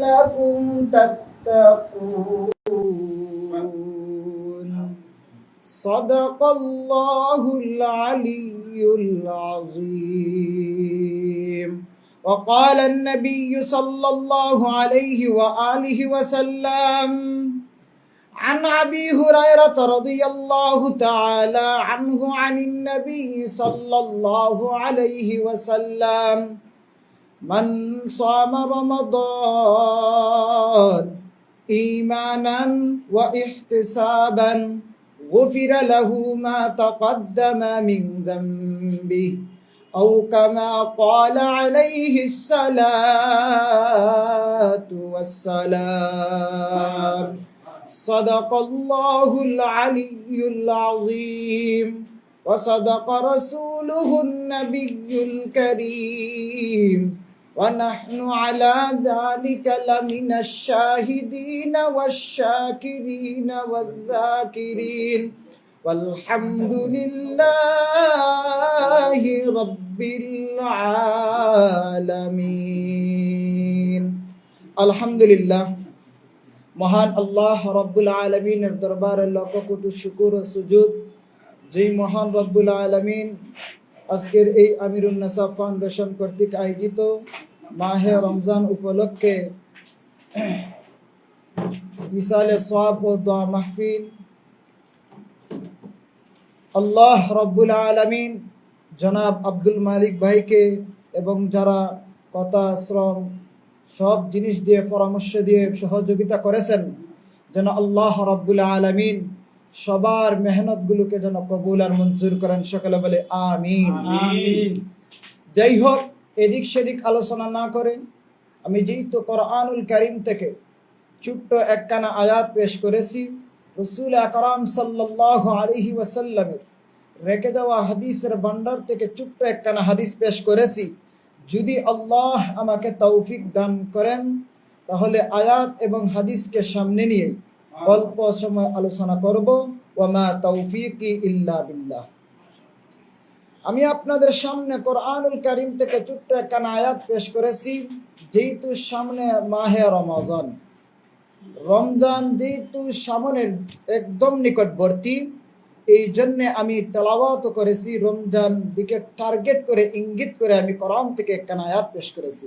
لعلكم تتقون. صدق الله العلي العظيم. وقال النبي صلى الله عليه وآله وسلم عن أبي هريرة رضي الله تعالى عنه عن النبي صلى الله عليه وسلم من صام رمضان إيمانا وإحتسابا غفر له ما تقدم من ذنبه أو كما قال عليه الصلاة والسلام. صدق الله العلي العظيم. وصدق رسوله النبي الكريم. ونحن على ذلك لمن الشاهدين والشاكرين والذاكرين والحمد لله رب العالمين الحمد لله মহান আল্লাহ রব্বুল আলমিনের দরবারে লক্ষ কোটি শুকুর ও সুজুদ যেই মহান রব্বুল আলমিন আজকের এই আমিরুন নাসা ফাউন্ডেশন কর্তৃক আয়োজিত মাহে রমজান উপলক্ষে ইসালে সোয়াব ও দোয়া মাহফিল। আল্লাহ রব্বুল আলমিন জনাব আব্দুল মালিক ভাইকে এবং যারা কথা শ্রম সব জিনিস দিয়ে পরামর্শ দিয়ে সহযোগিতা করেছেন যেন আল্লাহ রব্বুল আলমিন সবার মেহনত গুলোকে যেন কবুল আর মঞ্জুর করেন। সকালে বলে আমিন। যাই হোক এদিক সেদিক আলোচনা না করে আমি যেহেতু কোরআনুল করিম থেকে ছোট্ট একখানা আয়াত পেশ করেছি, রসুল আকরাম সাল্লাহ আলহি ওয়াসাল্লামের রেখে দেওয়া হাদিসের ভান্ডার থেকে ছোট্ট একখানা হাদিস পেশ করেছি, যদি আল্লাহ আমাকে তৌফিক দান করেন, তাহলে আয়াত এবং হাদিসকে সামনে নিয়ে অল্প সময় আলোচনা করব। ওয়ামা তৌফিকি ইল্লা বিল্লাহ। আমি আপনাদের সামনে কোরআনুল করিম থেকে ছোট্ট একখানা আয়াত পেশ করেছি। যেহেতু সামনে মাহে রমজান রমজান যেহেতু সামনের একদম নিকটবর্তী, এই জন্যে আমি তেলাওয়াত করেছি, রমজান দিকে টার্গেট করে, ইঙ্গিত করে আমি কোরআন থেকে একখানা আয়াত পেশ করেছি।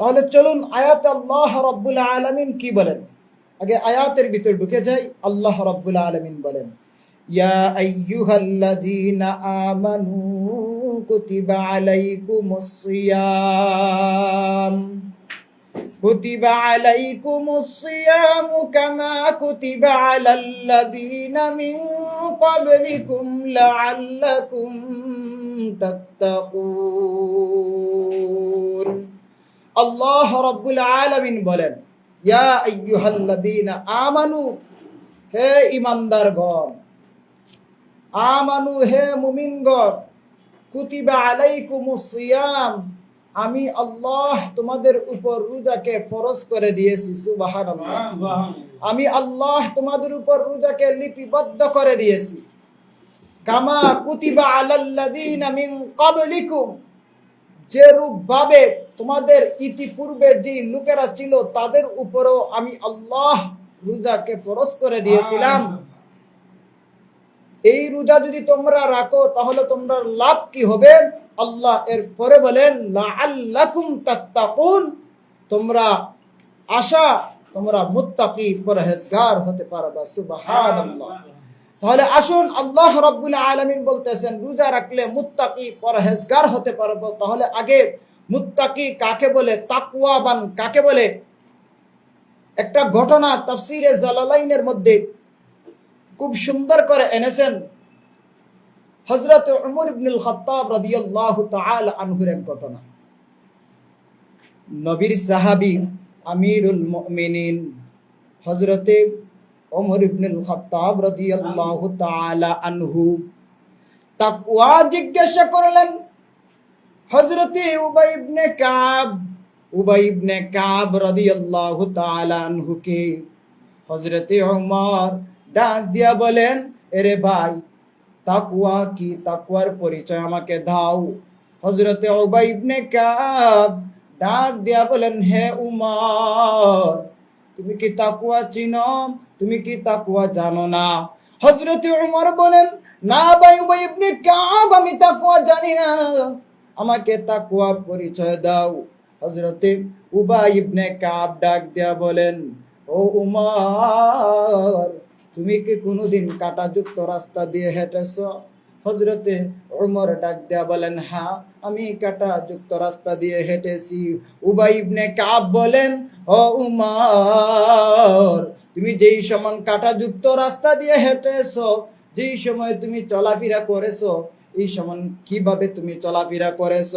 তাহলে চলুন আয়াত আল্লাহ রব্বুল আলমিন কি বলেন? আগে আয়াতের ভিতর ঢুকে যাই, আল্লাহ রব্বুল আলমিন বলেন ইয়া আইয়ুহাল্লাযীনা আমানু কুতিবা আলাইকুমুস সিয়াম كتب عليكم الصيام كما كتب على الذين من قبلكم لعلكم تتقون الله رب العالمين বলেন ইয়া আইয়ুহাল্লাযীনা আমানু হে ঈমানদারগণ আমানু হে মুমিনগণ কুতিবা আলাইকুমুস সিয়াম আমি আল্লাহ তোমাদের উপর রোজাকে ফরজ করে দিয়েছি সুবহানাল্লাহ। আমি আল্লাহ তোমাদের উপর রোজাকে লিপিবদ্ধ করে দিয়েছি। কামা কুতিবা আলাল্লাযীনা মিন ক্বাবলিকুম যে রূপ ভাবে তোমাদের ইতিপূর্বে যে লোকেরা ছিল তাদের উপরও আমি আল্লাহ রোজাকে ফরজ করে দিয়েছিলাম। এই রোজা যদি তোমরা রাখো, তাহলে তোমরা লাভ কি হবে? আল্লাহ এর পরে বলেন, লাআল্লাকুম তাত্তাকুন। তোমরা আশা, তোমরা মুত্তাকি পরহেজগার হতে পারবা, সুবহানাল্লাহ। তাহলে আসুন, আল্লাহ রাব্বুল আলামিন বলতেছেন, রোজা রাখলে মুত্তাকি পরহেজগার হতে পারব। তাহলে আগে মুত্তাকি কাকে বলে, তাকওয়াবান কাকে বলে? একটা ঘটনা তাফসিরে জালালাইনের মধ্যে খুব সুন্দর করে এনেছেন হজরত উমর ইবনুল রাদিয়াল্লাহু তাআলা আনহুর এক ঘটনা। নবীর সাহাবী আমিরুল মুমিনিন হযরতে ওমর ইবনুল রাদিয়াল্লাহু তাআলা আনহু তাকওয়া জিজ্ঞাসা করলেন উবাই ইবনে কাব, উবাই ইবনে কাব রাদিয়াল্লাহু তাআলা আনহুকে, হযরতে ডাক দিয়া বলেন, এরে ভাই তাকুয়া কি? তাকুয়ার পরিচয় আমাকে দাও। হজরতে ডাক দিয়া বলেন, হে উমর, তুমি কি তাকুয়া চিনো? তুমি কি তাকুয়া জানো না? হজরত উমর বলেন, না ভাই উবাই ইবনে কাব, আমি তাকুয়া জানি না। আমাকে তাকুয়ার পরিচয় দাও। হজরতে উবাই ইবনে কাব ডাক দিয়া বলেন, ও উমর তুমি কি কোনোদিন কাটাযুক্ত রাস্তা দিয়ে হেঁটেছ? হজরতে উমর ডাক দেয়া বলেন হ্যাঁ আমি কাটা যুক্ত রাস্তা দিয়ে হেঁটেছি। উবাই ইবনে কাব বলেন, ও উমর, তুমি যেই সমান কাটা যুক্ত রাস্তা দিয়ে হেঁটেছো, যেই সময় তুমি চলাফেরা করেছ, এই সমান কীভাবে তুমি চলাফেরা করেছ?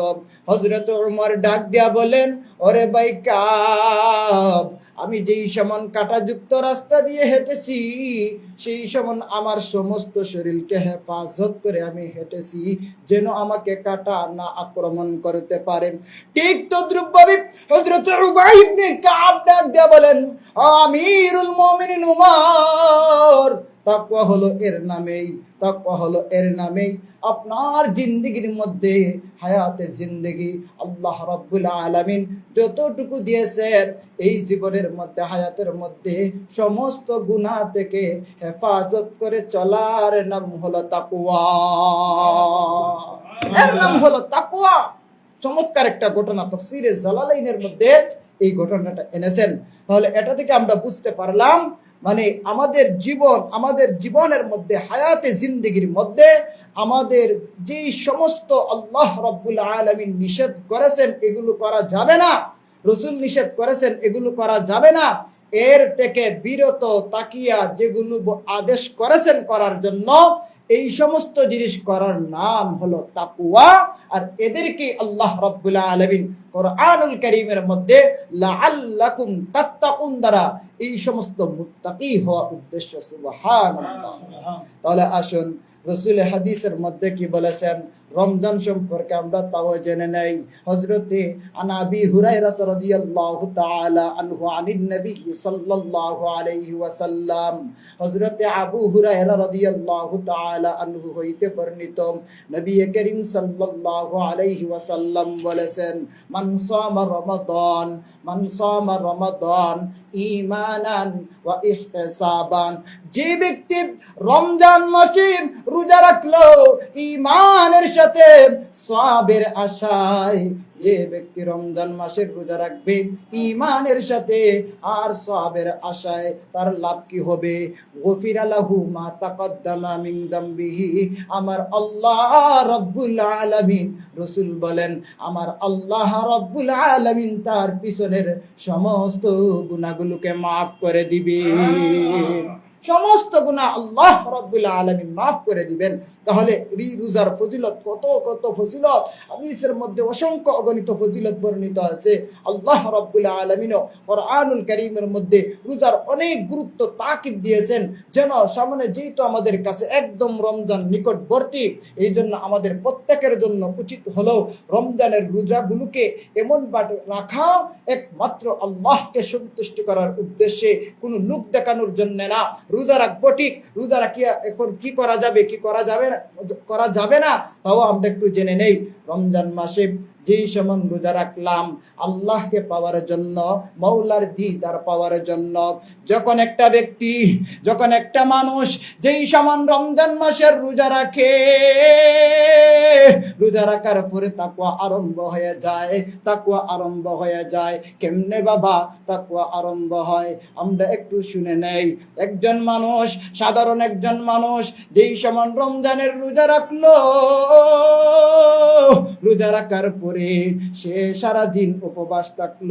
হজরত উমর ডাক দেয়া বলেন, ওরে ভাই কাব আমি যেই সমান কাটাযুক্ত রাস্তা দিয়ে হেঁটেছি, সেই সমান আমার সমস্ত শরীরকে হেফাজত করে আমি হেঁটেছি, যেন আমাকে কাটা না আক্রমণ করতে পারে। ঠিক তো হযরত ডাক দিয়ে বলেন, আমিরুল মুমিনিন উমর তাকওয়া হলো এর নামেই তাকওয়া হলো এর নামেই। আপনার জিন্দগির মধ্যে হায়াতে জিন্দগি আল্লাহ রাব্বুল আলামিন যতটুকু দিয়েছেন এই জীবনের মধ্যে হায়াতের মধ্যে সমস্ত গুনাহ থেকে হেফাজত করে চলার নাম হলো তাকুয়া এর নাম হলো তাকুয়া চমৎকার একটা ঘটনা তফসিরে জালালাইনের মধ্যে এই ঘটনাটা এনেছেন। তাহলে এটা থেকে আমরা বুঝতে পারলাম মানে আমাদের জীবন, আমাদের জীবনের মধ্যে, হায়াতে জিন্দগির মধ্যে আমাদের যেই সমস্ত আল্লাহ রব্বুল আলমিন নিষেধ করেছেন, এগুলো করা যাবে না। রসুল নিষেধ করেছেন, এগুলো করা যাবে না। এর থেকে বিরত তাকিয়া যেগুলো আদেশ করেছেন করার জন্য এই সমস্ত জিনিস করার নাম হলো তাকুয়া। আর এদেরকে আল্লাহ রব্বুল আলামিন কোরআনুল কারীমের মধ্যে লাআল্লাকুম তাত্তাকুন দ্বারা এই সমস্ত মুত্তাকি হওয়া উদ্দেশ্য সুবহানাল্লাহ। তাহলে আসুন রসুল হাদিসের মধ্যে কি বলেছেন? রমজান সম্পর্কে আমরা তাও জেনে নেই। হজরতে আনাবি হুরাইরাত রাদিয়াল্লাহু তাআলা আনহু আনিন নবী সাল্লাল্লাহু আলাইহি ওয়াসাল্লাম। হজরতে আবু হুরায়রা রাদিয়াল্লাহু তাআলা আনহু হইতে বর্ণিত। নবী করিম সাল্লাল্লাহু আলাইহি ওয়াসাল্লাম বলেছেন, মান সামা রমাদান, মান সামা রমাদান ঈমানান ওয়া ইহতিসাবান। যে ব্যক্তি রমজান মাসে রোজা রাখল, ঈমানের সওয়াবের আশায় যে ব্যক্তি রমজান মাসের রোজা রাখবে ইমানের সাথে আর সওয়াবের আশায় তার লাভ কি হবে? গফিরা লাহু মা তাকদ্দামা মিন দামবিহি। আমার আল্লাহ রব্বুল আলামিন রসুল বলেন, আমার আল্লাহ রব্বুল আলামিন তার পিছনের সমস্ত গুনাহগুলোকে মাফ করে দিবে। সমস্ত গুনাহ আল্লাহ রব্বুল আলামিন মাফ করে দিবেন। তাহলে রি- রোজার ফজিলত কত কত ফজিলত? হাদিসের মধ্যে অসংখ্য অগণিত ফজিলত বর্ণিত আছে। আল্লাহ রব্বুল আলামিনও কোরআনুল কারীমের মধ্যে রোজার অনেক গুরুত্ব তাকিদ দিয়েছেন। যেন সামনে যেহেতু আমাদের কাছে একদম রমজান নিকটবর্তী এই জন্য আমাদের প্রত্যেকের জন্য উচিত হলো রমজানের রোজাগুলোকে এমন ভাবে রাখা একমাত্র আল্লাহকে সন্তুষ্ট করার উদ্দেশ্যে কোনো লোক দেখানোর জন্য না। রোজা রাখব ঠিক, রোজা রাখিয়া এখন কি করা যাবে, কি করা যাবে করা যাবে না, তাও আমরা একটু জেনে নেই। রমজান মাসে যেই সমান রোজা রাখলাম, আল্লাহকে পাওয়ার জন্য মৌলার দিদার পাওয়ার জন্য, যখন একটা ব্যক্তি, যখন একটা মানুষ যেই সমান রমজান মাসের রোজা রাখে, রোজা রাখার পরে তাকুয়া আরম্ভ হয়ে যায় তাকুয়া আরম্ভ হয়ে যায়। কেমনে বাবা? তাকুয়া আরম্ভ হয়। আমরা একটু শুনে নেই। একজন মানুষ, সাধারণ একজন মানুষ যেই সমান রমজানের রোজা রাখল, রোজা রাখার পরে সে সারাদিন উপবাস থাকল।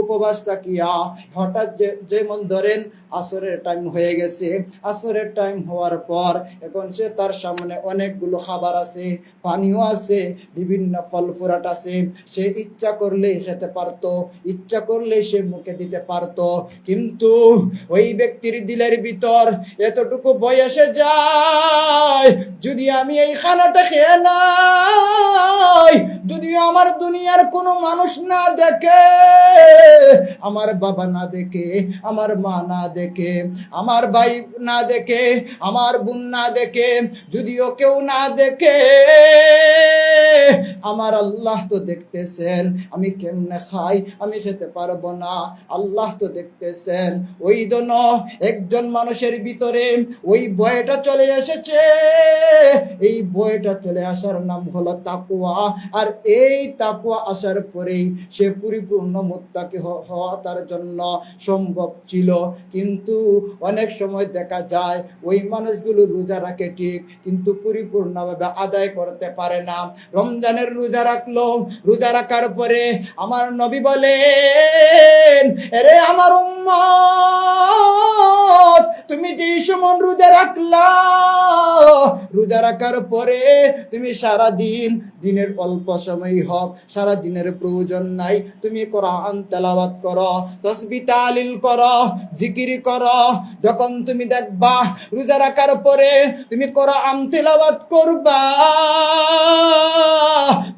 উপবাস থাকিয়া হঠাৎ যেমন ধরেন আসরের টাইম হয়ে গেছে। আসরের টাইম হওয়ার পর এখন সে তার সামনে অনেকগুলো খাবার আছে পানিও আছে, বিভিন্ন ফল ফুরাট আছে। সে ইচ্ছা করলে খেতে পারতো, ইচ্ছা করলে সে মুখে দিতে পারতো। কিন্তু ওই ব্যক্তির দিলের ভিতর এতটুকু বয়সে যায়, যদি আমি এই খানাটা খেয়ে নাই, যদি আমার আমার দুনিয়ার কোনো মানুষ না দেখে, আমার বাবা না দেখে, আমার মা না দেখে, আমার ভাই না দেখে, আমার বোন না দেখে, যদিও কেউ না দেখে, আমার আল্লাহ তো দেখতেছেন, আমি কেমনে খাই, আমি খেতে পারব না, আল্লাহ তো দেখতেছেন। ওই জন্য একজন মানুষের ভিতরে ওই বয়টা চলে এসেছে, এই বয়টা চলে আসার নাম হলো তাকুয়া আর এই তাকুয়া আসার পরেই সে পরিপূর্ণ মুত্তাকি হওয়া তার জন্য সম্ভব ছিল। কিন্তু অনেক সময় দেখা যায় ওই মানুষগুলো রোজা রাখে ঠিক, কিন্তু পরিপূর্ণভাবে আদায় করতে পারে না। রমজানের রোজা রাখল রোজা রাখার পরে আমার নবী বলেন আরে আমার উম্মত, তুমি যে সমন রোজা রাখলা, রোজা রাখার পরে তুমি সারা দিন দিনের অল্প সময় হোক সারা দিনের প্রয়োজন নাই। তুমি কোরআন তেলাওয়াত করো, তসবি তালিল করো, জিকির করো। যখন তুমি দেখবা রোজা রাখার পরে তুমি কোরআন তেলাওয়াত করবা,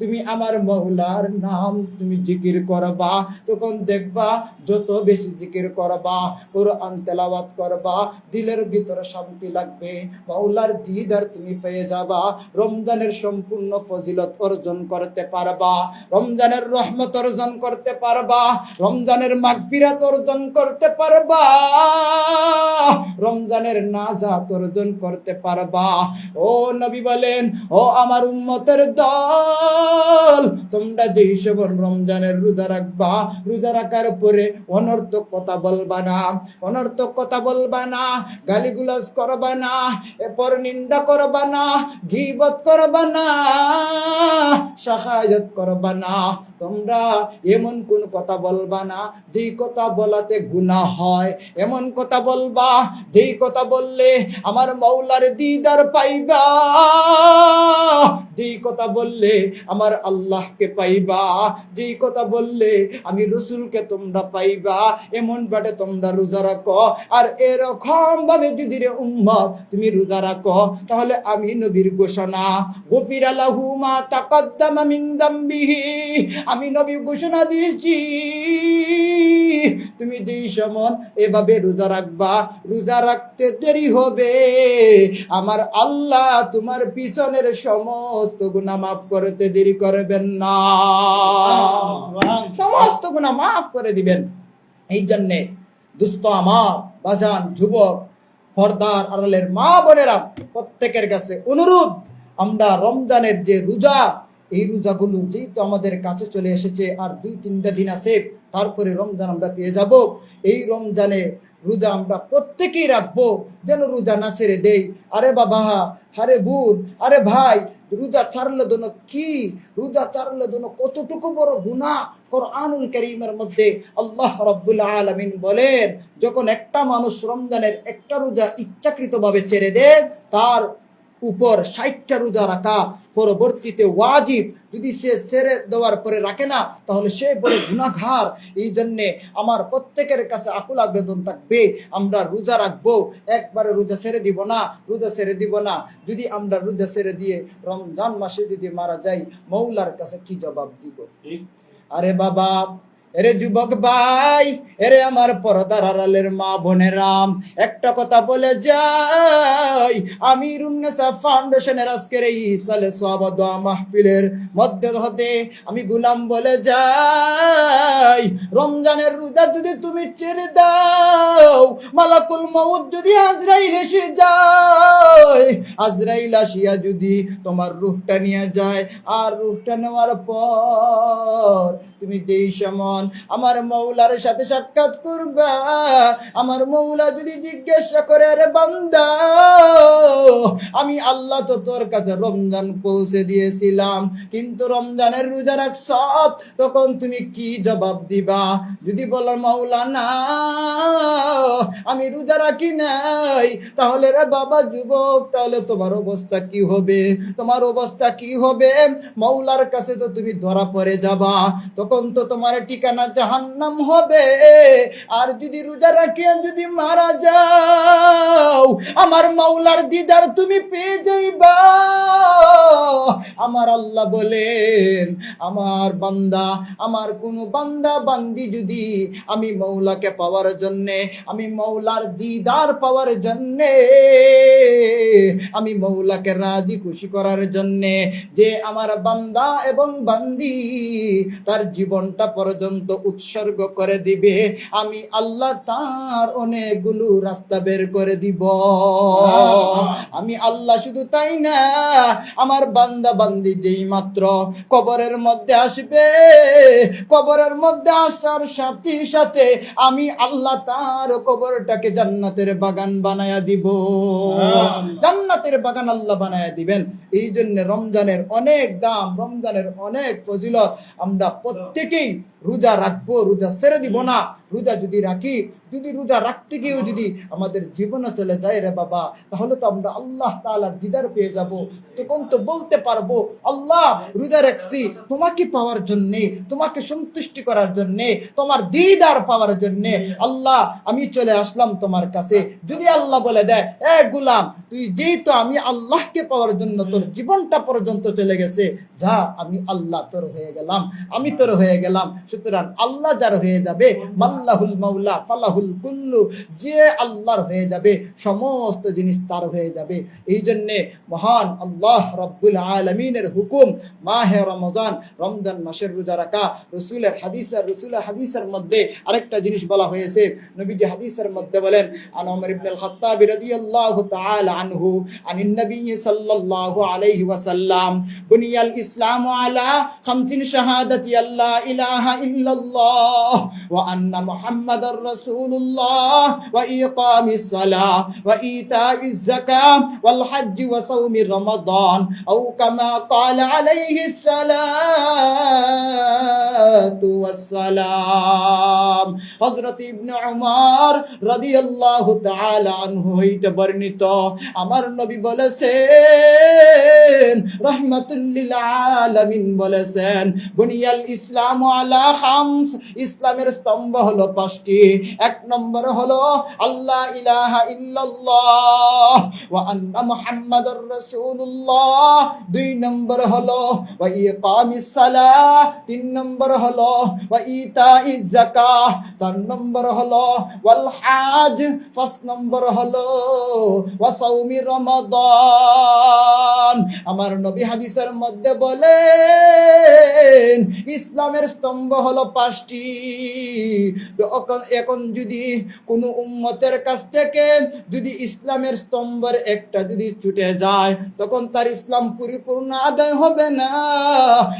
তুমি আমার মৌলার নাম তুমি জিকির করবা। তখন দেখবা যত বেশি জিকির করবা, কোরআন তেলাওয়াত করবা, দিলের ভিতরে শান্তি লাগবে মৌলার দিদার তুমি পেয়ে যাবা। রমজানের সম্পূর্ণ ফজিলত অর্জন করতে পারবা। রমজানের রহমত অর্জন করতে পারবা, রমজানের মাগফিরাত অর্জন করতে পারবা, রমজানের নাজাত অর্জন করতে পারবা। ও নবী বলেন, ও আমার উম্মতের দল, তোমরা যে সবন রমজানের রোজা রাখবা, রোজা রাখার পরে অনর্থক কথা বলবা না, অনর্থক কথা বলবা না, গালিগুলাজ করবা না, এরপর নিন্দা করবা না, গিবত করবা না সাহায্য করবা না। তোমরা এমন কোন কথা বলবা না, যেই কথা বলাতে গুনাহ হয়। এমন কথা বলবা, যেই কথা বললে আমার মৌলার দিদার পাইবা। যেই কথা বললে আমার আল্লাহকে পাইবা। যেই কথা বললে আমি রসুলকে তোমরা পাইবা। এমন বাটে তোমরা রোজা রাখো। আর এরকম ভাবে যদি রে উম্মত তুমি রোজা রাখো, তাহলে আমি নবীর ঘোষণা গফির আলাহু মা তাকাদ্দামা মিন দামবিহি আমি নবী ঘোষণা দিয়েছি। তুমি যেই সমন এভাবে রোজা রাখবা রোজা রাখতে দেরি হবে। আমার আল্লাহ তোমার পিছনের সমস্ত গুনাহ মাফ করতে দেরি করবেন না। সমস্ত গুনাহ মাফ করে দিবেন। এই জন্যে দুস্থ আমার বাজান যুবক পর্দার আড়ালের মা বোনেরা প্রত্যেকের কাছে অনুরোধ আমরা রমজানের যে রোজা এই রোজাগুলো যেহেতু আমাদের কাছে চলে এসেছে, আর দুই তিনটা দিন আছে, তারপরে রমজান আমরা পেয়ে যাব। এই রমজানে রোজা আমরা প্রত্যেকেই রাখব, যেন রোজা না ছেড়ে দেই। আরে বাবা, আরে বোন, আরে ভাই, রোজা ছাড়লে দোনো কি? রোজা ছাড়লে দোনো কতটুকু বড় গুনাহ? কোরআনুল করিমের মধ্যে আল্লাহ রাব্বুল আলামিন বলেন, যখন একটা মানুষ রমজানের একটা রোজা ইচ্ছাকৃতভাবে ছেড়ে দেয়, তার উপর ষাটটা রোজা রাখা পরবর্তীতে ওয়াজিব। যদি সে ছেড়ে দেওয়ার পরে রাখে না তাহলে সে বলে গুনাঘার এই জন্যে আমার প্রত্যেকের কাছে আকুল আবেদন থাকবে আমরা রোজা রাখব। একবারে রোজা ছেড়ে দিব না রোজা ছেড়ে দিব না। যদি আমরা রোজা ছেড়ে দিয়ে রমজান মাসে যদি মারা যাই মৌলার কাছে কি জবাব দিব? আরে বাবা এরে যুবক ভাই, এরে আমার পর্দার আড়ালের মা বোনেরাম একটা কথা বলে যাই। আমি রুন্নেসা ফাউন্ডেশনের আজকের এই সালে সোয়াবা দোয়া মাহফিলের মধ্যে হতে আমি গুলাম বলে যাই। রমজানের রোজা যদি তুমি ছেড়ে দাও, মালাকুল মউত যদি আজরাইল এসে যায়, আজরাইল আসিয়া যদি তোমার রূহটা নিয়ে যায়, আর রূহটা নেওয়ার পর তুমি যেই সমন আমার মৌলার সাথে সাক্ষাৎ করবা, আমার মৌলা যদি জিজ্ঞাসা করে, আরে বান্দা, আমি আল্লাহ তো তোর কাছে রমজান পৌঁছে দিয়েছিলাম, কিন্তু রমজানের রোজা রাখছ, তখন তুমি কি জবাব দিবা? যদি বলো, মৌলা, না, আমি রোজা রাখি নাই, তাহলে রে বাবা যুবক, তাহলে তোমার অবস্থা কি হবে? তোমার অবস্থা কি হবে? মৌলার কাছে তো তুমি ধরা পড়ে যাবা, তখন তো তোমার ঠিকানা জাহান্নাম হবে? আর যদি রোজা রাখিয়া যদি মারা যাও, আমার মাওলার দিদার তুমি পেয়ে যাইবা। আমার আল্লাহ বলেন, আমার বান্দা, আমার কোন বান্দা বান্দি যদি আমি মৌলাকে পাওয়ার জন্যে, আমি মৌলার দিদার পাওয়ার জন্যে, আমি মৌলাকে রাজি খুশি করার জন্যে, যে আমার বান্দা এবং বান্দি তার জীবনটা পর্যন্ত উৎসর্গ করে দিবে আমি আল্লাহ তার অনেকগুলো রাস্তা বের করে দিব। আমি আল্লাহ শুধু তাই না আমার বান্দা বান্দি যেই মাত্র কবরের মধ্যে আসবে কবরের মধ্যে আসার সাথে সাথে আমি আল্লাহ তার কবরটাকে জান্নাতের বাগান বানায়া দিব। জান্নাতের বাগান আল্লাহ বানায়া দিবেন। এই জন্য রমজানের অনেক দাম রমজানের অনেক ফজিলত আমরা প্রত্যেকেই রোজা ரத்போருத செருதி போனா রোজা যদি রাখি, যদি রোজা রাখতে গিয়েও যদি আমাদের জীবনে চলে যায় রে বাবা, তাহলে তো আমরা আল্লাহ তাআলার দিদার পেয়ে যাব। তখন তো বলতে পারব, আল্লাহ রোজা রাখছি তোমাকে পাওয়ার জন্য, তোমাকে সন্তুষ্টি করার জন্য, তোমার দিদার পাওয়ার জন্য। আল্লাহ, আমি চলে আসলাম তোমার কাছে। যদি আল্লাহ বলে দেয়, এ গুলাম, তুই যেই তো আমি আল্লাহকে পাওয়ার জন্য তোর জীবনটা পর্যন্ত চলে গেছে, যা, আমি আল্লাহ তোর হয়ে গেলাম, আমি তোর হয়ে গেলাম। সুতরাং আল্লাহ যার হয়ে যাবে মাল্লাহুল মাওলা ফালাহুল কুল্লু, যে আল্লাহর হয়ে যাবে, সমস্ত জিনিস তার হয়ে যাবে। এই জন্যে মহান আল্লাহ রব্বুল আলমিনের হুকুম, মাহে রমজান রমজান মাসের রোজা রাখা, রসুলের হাদিসের রসুলের হাদিসের মধ্যে আরেকটা জিনিস বলা হয়েছে। নবীজি হাদিসের মধ্যে বলেন, আন ওমর ইবনে আল খাত্তাব রাদিয়াল্লাহু তাআলা আনহু, আনিন নবী সাল্লাল্লাহু আলাইহি ওয়াসাল্লাম, বুনিয়াল ইসলামু আলা খামসিন শাহাদাতি আল্লা ইলাহা ইল্লাল্লাহ, ওয়া আন্না সালাহ, ওয়া ইতাইজ যাকাহ ওয়াল হজ্জ ওয়া সাওমি রমাদান, আও কামা ক্বালা আলাইহি সালাতু ওয়াস সালাম হযরত ইবনে উমর রাদিয়াল্লাহু তাআলা আনহু হইতে বর্ণিত, আমার নবী বলেছেন রহমাতুল্লিল আলামিন বলেছেন, বুনিয়াল ইসলাম আলা খামস ইসলামের স্তম্ভ হলো পাঁচটি। এক নম্বর হলো আল্লাহ ইলাহা ইল্লাল্লাহ ওয়া আন্না মুহাম্মাদুর রাসূলুল্লাহ। দুই নম্বর হলো, ওয়া ইকামিস সালাহ। তিন নম্বর হলো, ওয়া ইতাইজ যাকাহ। চার নম্বর হলো, ওয়াল হাজ। পাঁচ নম্বর হলো, ওয়া সাওমি রমাদান। আমার নবী হাদিসের মধ্যে বলেন, ইসলামের স্তম্ভ হলো পাঁচটি। এখন- যদি কোনো উম্মতের কাছ থেকে যদি ইসলামের স্তম্ভের একটা যদি ছুটে যায়, তখন তার ইসলাম পরিপূর্ণ আদায় হবে না।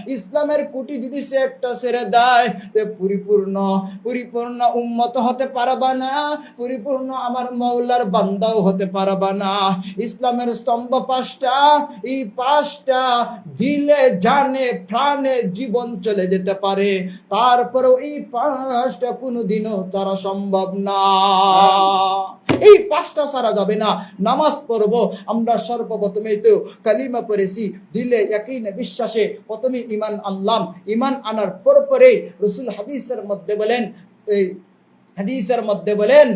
ইসলামের কুটি যদি সে একটা ছেড়ে দেয়, তো পরিপূর্ণ পরিপূর্ণ উম্মত হতে পারবা না, পরিপূর্ণ আমার মৌলার বান্দাও হতে পারবা না। ইসলামের স্তম্ভ পাঁচটা, এই পাঁচটা দিলে, জানে, প্রাণে জীবন চলে যেতে পারে। তারপরেও এই পাঁচটা কোনোদিনও তারা সম্ভব না। এই পাঁচটা সারা যাবে না। নামাজ পড়ব, আমরা সর্বপ্রথমে তো কালিমা পড়েছি, দিলে একই না বিশ্বাসে। প্রথমে ইমান আনলাম। ইমান আনার পর পরে রসুল হাদিসের মধ্যে বলেন, এই হাদিসের মধ্যে বলেন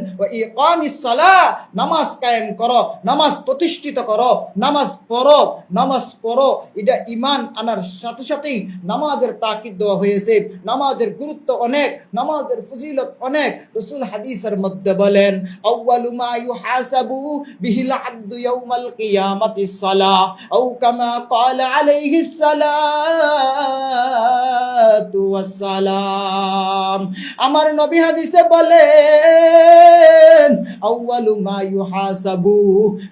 নামাজ কায়েম করো, নামাজ প্রতিষ্ঠিত করো, নামাজ পড়ো নামাজ পড়ো। এটা ইমান আনার সাথে সাথেই নামাজের তাকিদ দেওয়া হয়েছে। নামাজের গুরুত্ব অনেক, নামাজের ফজিলত অনেক। রসুল হাদিসের মধ্যে বলেন আমার নবী হাদিসে বলেন আউয়ালু মা ইউহাসাবু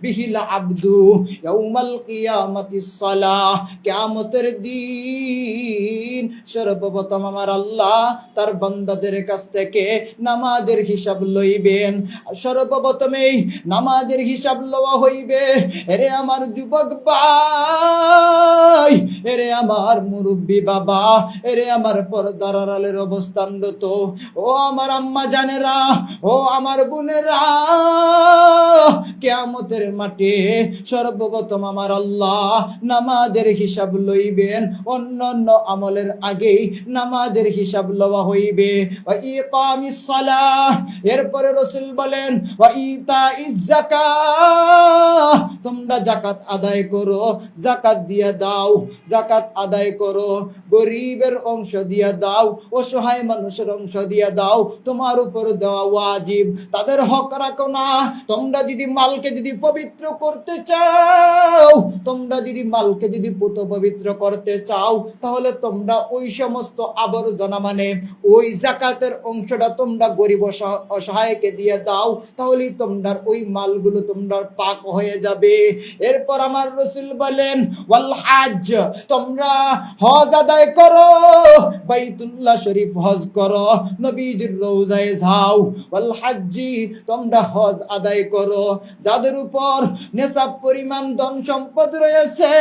বিহিল আবদু ইয়াউমাল কিয়ামাতিস সালাহ কিয়ামতের দিন সর্বপ্রথম আমার আল্লাহ তার বান্দাদের কাছ থেকে নামাজের হিসাব লইবেন। সর্বপ্রথমেই নামাজের হিসাব লওয়া হইবে। এরে আমার যুবক ভাই, এরে আমার মুরব্বী বাবা, এরে আমার পর্দার আড়ালের অবস্থানরত ও আমার আম্মা জান ভাইজানেরা ও আমার বোনেরা, কেয়ামতের মাঠে সর্বপ্রথম আমার আল্লাহ নামাজের হিসাব লইবেন অন্য অন্য আমলের আগেই নামাজের হিসাব লওয়া হইবে। এরপরে রসুল বলেন তোমরা জাকাত আদায় করো জাকাত দিয়া দাও জাকাত আদায় করো, গরিবের অংশ দিয়া দাও, অসহায় মানুষের অংশ দিয়া দাও, তোমার উপর দেওয়া ওয়াজিব। তাদের হক রাখো না। তোমরা যদি মালকে যদি পবিত্র করতে চাও তোমরা যদি মালকে যদি পুত পবিত্র করতে চাও, তাহলে তোমরা ওই সমস্ত আবর্জনা মানে ওই জাকাতের অংশটা তোমরা গরিব অসহায়কে দিয়ে দাও, তাহলেই তোমরা ওই মালগুলো তোমরা পাক হয়ে যাবে। এরপর আমার রসুল বলেন, ওয়াল হাজ তোমরা হজ আদায় করো, বাইতুল্লাহ শরীফ হজ করো, নবীজির রোজায় যাও। ওয়াল হাজ্জি, তোমরা হজ আদায় করো। যাদের উপর নেশাব, পরিমাণ ধন সম্পদ রয়েছে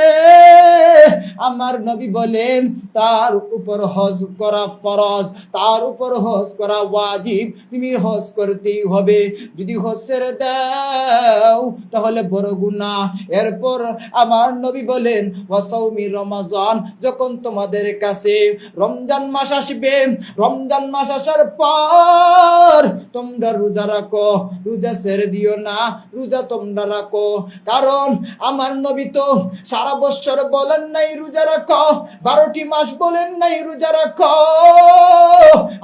আমার নবী বলেন, তার উপর হজ করা ফরজ, তার উপর হজ করা ওয়াজিব। তুমি হজ করতেই হবে। যদি হজ ছেড়ে দাও, তাহলে বড় গুনাহ। এরপর আমার নবী বলেন ওয়াসাউমি রমাজান, যখন তোমাদের কাছে রমজান মাস আসবে, রমজান মাস আসার পর তোমরা রোজা রাখো। রোজা ছেড়ে দিও না, রোজা তোমরা রাখো। কারণ আমার নবী তো সারা বছর বলেন নাই রোজা রাখো বারোটি মাস বলেন নাই রোজা রাখো।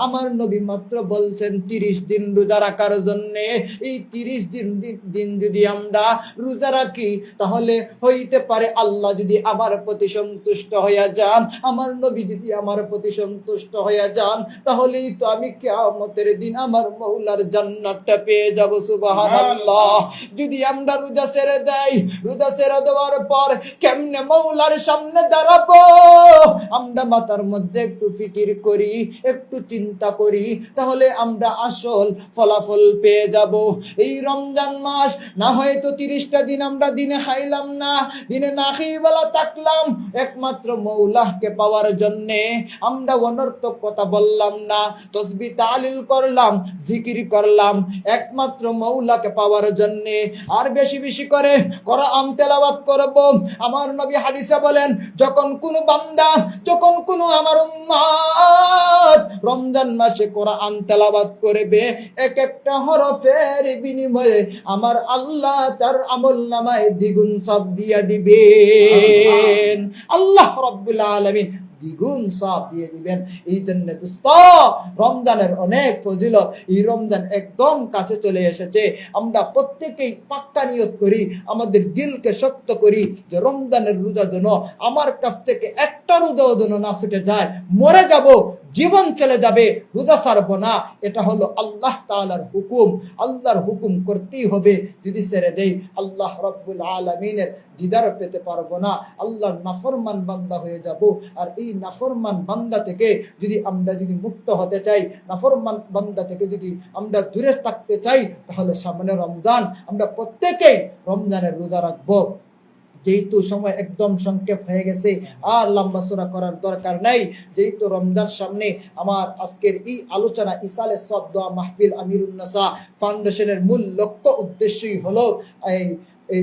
আমার নবী মাত্র বলছেন তিরিশ দিন রোজা রাখার জন্য। এই তিরিশ দিন দিন যদি আমরা রোজা রাখি তাহলে হইতে পারে আল্লাহ যদি আমার প্রতি সন্তুষ্ট হইয়া যান আমার নবী যদি আমার প্রতি সন্তুষ্ট হইয়া যান তাহলেই তো আমি কিয়ামতের দিন আমার মৌলার জান্নাতটা পেয়ে যাব সুবহানাল্লাহ। যদি আমরা রোজা ছেড়ে দেই রোজা ছেড়ে দেওয়ার পর কেমনে মৌলার সামনে দাঁড়াবো? আমরা মাথার মধ্যে একটু ফিকির করি, একটু চিন্তা করি, তাহলে আমরা আসল ফলাফল পেয়ে যাব। এই রমজান মাস, না হয়তো তিরিশটা দিন আমরা দিনে খাইলাম না, দিনে না খেয়ে বেলা থাকলাম। একমাত্র মৌলাহকে পাওয়ার জন্যে আমরা অনর্থক কথা বললাম না, তসবি তালিল করলাম, জিকির করলাম। একমাত্র মৌলাকে পাওয়ার জন্যে আর বেশি বেশি করে কোরআন তেলাওয়াত করব আমার নবী হাদিসে বলেন যখন কোন বান্দা যখন কোন আমার উম্মাদ রমজান মাসে কোরআন তেলাওয়াত করবে এক একটা হরফের বিনিময়ে আমার আল্লাহ তার আমল নামায় দ্বিগুণ সব দিয়া দিবেন। আল্লাহ রব্বুল আলামিন দ্বিগুণ সব দিয়ে দিবেন। এই জন্য রমজানের অনেক ফজিলত এই রমজান একদম কাছে চলে এসেছে। আমরা প্রত্যেকেই পাক্কা নিয়ত করি, আমাদের দিলকে শক্ত করি যে রমজানের রোজা যেন আমার কাছ থেকে একটা রোজাও যেন না ছুটে যায়, মরে যাব জীবন চলে যাবে, রোজা ছাড়বো না। এটা হলো আল্লাহ তাআলার হুকুম। আল্লাহর হুকুম করতেই হবে। যদি ছেড়ে দেই, আল্লাহ রব্বুল আলমিনের দিদার পেতে পারব না। আল্লাহর নাফরমান বান্দা হয়ে যাব। আর এই নাফরমান বান্দা থেকে যদি আমরা যদি মুক্ত হতে চাই, নাফরমান বান্দা থেকে যদি আমরা দূরে থাকতে চাই, তাহলে সামনে রমজান, আমরা প্রত্যেকেই রমজানের রোজা রাখব। যেহেতু সময় একদম সংক্ষেপ হয়ে গেছে, আর লম্বা চূড়া করার দরকার নাই। যেহেতু রমজান সামনে, আমার আজকের এই আলোচনা ইসালে সব দোয়া মাহফিল আমিরুন্নাসা ফাউন্ডেশনের মূল লক্ষ্য, উদ্দেশ্যই হলো এই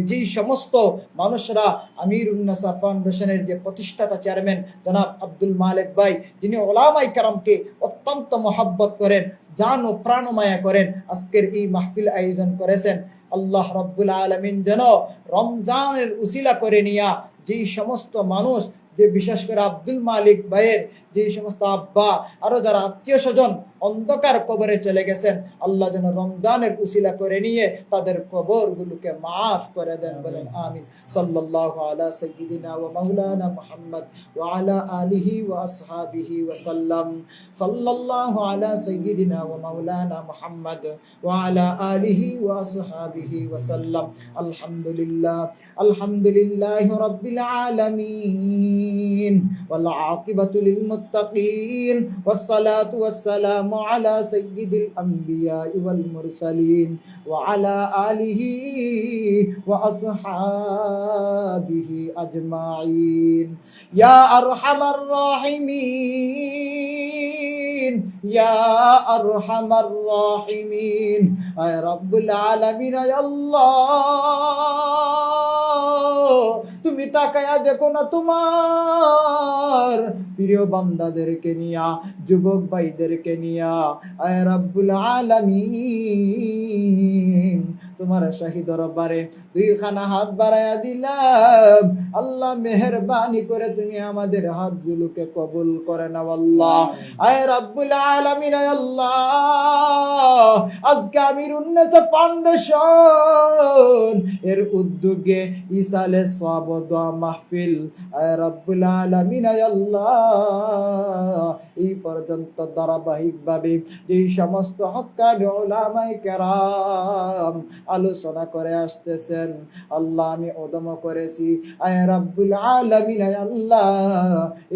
যেই সমস্ত মানুষরা আমির উন্নাসা ফাউন্ডেশনের যে প্রতিষ্ঠাতা চেয়ারম্যান জনাব আব্দুল মালিক ভাই, যিনি ওলামাই কারামকে অত্যন্ত মহাব্বত করেন, জান ও প্রাণমায়া করেন, আজকের এই মাহফিল আয়োজন করেছেন। আল্লাহ রব্বুল আলমিন যেন রমজানের উচিলা করে নিয়া যেই সমস্ত মানুষ, যে বিশেষ করে আব্দুল মালিক ভাইয়ের যেই সমস্ত আব্বা, আরও যারা আত্মীয় স্বজন অন্ধকার কবরে চলে গেছেন। আল্লাহ যেন রমজানের উসিলা করে নিয়ে তাদের কবর গুলোকে মাফ করে দেন বলেন আমিন। সাল্লাল্লাহু আলা সাইয়্যিদিনা ওয়া মাওলানা মুহাম্মদ ওয়া আলা আলিহি ওয়া আসহাবিহি ওয়া সাল্লাম। সাল্লাল্লাহু আলা সাইয়্যিদিনা ওয়া মাওলানা মুহাম্মদ ওয়া আলা আলিহি ওয়া আসহাবিহি ওয়া সাল্লাম। আলহামদুলিল্লাহ আলহামদুলিল্লাহি রাব্বিল আলামিন। والعاقبة للمتقين والصلاة والسلام على سيد الأنبياء والمرسلين وعلى آله وأصحابه أجمعين. يا أرحم الراحمين. يا أرحم الراحمين يا رب العالمين يا الله তুমি তাকায়া দেখো না তোমার প্রিয় বান্দাদেরকে নিয়া যুবক ভাইদেরকে নিয়া আয় রাব্বুল আলামিন তোমার শাহী দরবারে দুইখানা হাত বাড়ায়া দিলাম। আল্লাহ মেহরবানি করে তুমি আমাদের হাতগুলোকে কবুল করে নাও আল্লাহ। আয় রাব্বুল আলামিন আল্লাহ। আজকে আমির উন্নয়ন ফাউন্ডেশন এর উদ্যোগে ইসালে সব দোয়া মাহফিল। আয় রাব্বুল আলামিন আল্লাহ। এই পর্যন্ত ধারাবাহিকভাবে যেই সমস্ত হক্কানি ওলামাই কেরাম আলোচনা করে আসতেছেন। আল্লাহ আমি ওদম করেছি। আয় রাব্বুল আলামিন আল্লাহ।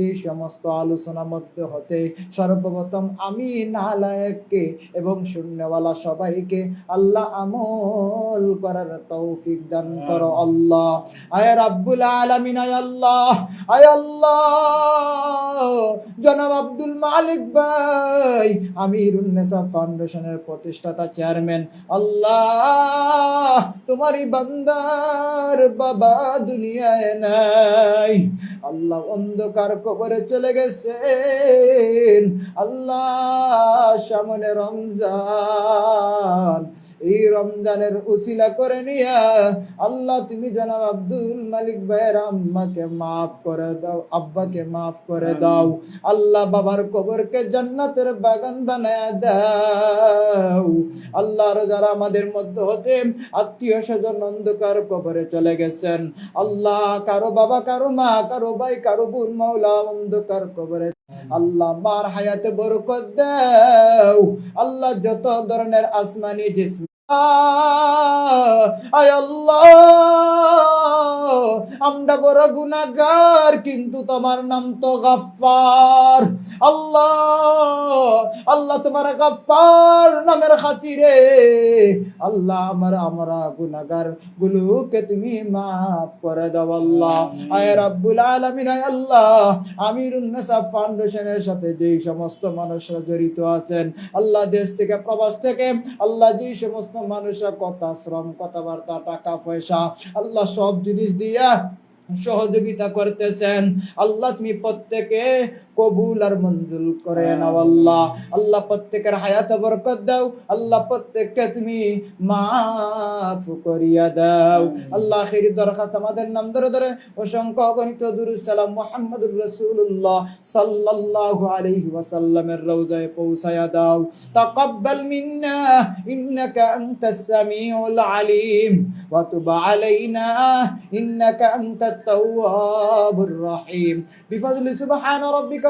এই সমস্ত আলোচনা মধ্যে হতে সর্বপ্রথম আমি নালায়ককে এবং শূন্যওয়ালা সবাইকে আল্লাহ আমল করার তৌফিক দান করো আল্লাহ। আয় রাব্বুল আলামিন আয় আল্লাহ। আয় আল্লাহ। জনাব আব্দুল মালিক ভাই আমির উন্নেসা ফাউন্ডেশনের প্রতিষ্ঠাতা চেয়ারম্যান আল্লাহ। তোমারই বান্দার বাবা দুনিয়ায় নাই। আল্লাহ অন্ধকার কবরে চলে গেছে আল্লাহ সামনে রমজান। এই রমজানের উসিলা করে নিয়া আল্লাহ তুমি জানাও আব্দুল মালিক ভাইয়ের আম্মাকে মাফ করে দাও আব্বাকে মাফ করে দাও। আল্লাহ বাবার কবরকে জান্নাতের বাগান বানায় দাও। আল্লাহর যারা আমাদের মধ্যে হতে আত্মীয় স্বজন অন্ধকার কবরে চলে গেছেন আল্লাহ কারও বাবা কারও মা কারও ভাই কারও বোন মাওলা অন্ধকার কবরে। আল্লাহ মার হায়াতে বরকত দাও। আল্লাহ যত ধরনের আসমানি জিসম আল্লাহ আমরা বড় গুণাগার কিন্তু তোমার নাম তো গাফফার। আল্লাহ আল্লাহ তোমার গাফফার নামের খাতিরে আল্লাহ আমার আমরা গুনাহগার গুলোকে তুমি মাফ করে দাও আল্লাহ। আয় রাব্বুল আলামিন আয় আল্লাহ। আমিরুন নাসা ফাউন্ডেশনের সাথে যেই সমস্ত মানুষরা জড়িত আছেন আল্লাহ দেশ থেকে প্রবাস থেকে আল্লাহ যেই সমস্ত মানুষরা কথা শ্রম কথাবার্তা টাকা পয়সা আল্লাহ সব জিনিস দিয়া সহযোগিতা করতেছেন। আল্লাহ তুমি প্রত্যেকে কবুল আর মঞ্জুর করে নাও আল্লাহ। আল্লাহ প্রত্যেকের হায়াতে বরকত দাও। আল্লাহ প্রত্যেককে তুমি মাফ করিয়া দাও। আল্লাহ আখির দরখাস্ত আমাদের নাম ধরে ধরে অসংখ্য অগণিত দুরুদ সালাম মুহাম্মদুর রাসূলুল্লাহ সাল্লাল্লাহু আলাইহি ওয়াসাল্লামের রওজায় পৌঁছায়া দাও। তাকাব্বাল মিন্না ইন্নাকা আনতাস সামিউল আলিম। ওয়া তুব আলাইনা ইন্নাকা আনতাত তাওয়াবুর রহিম। বিফadli সুবহান রাব্বিকা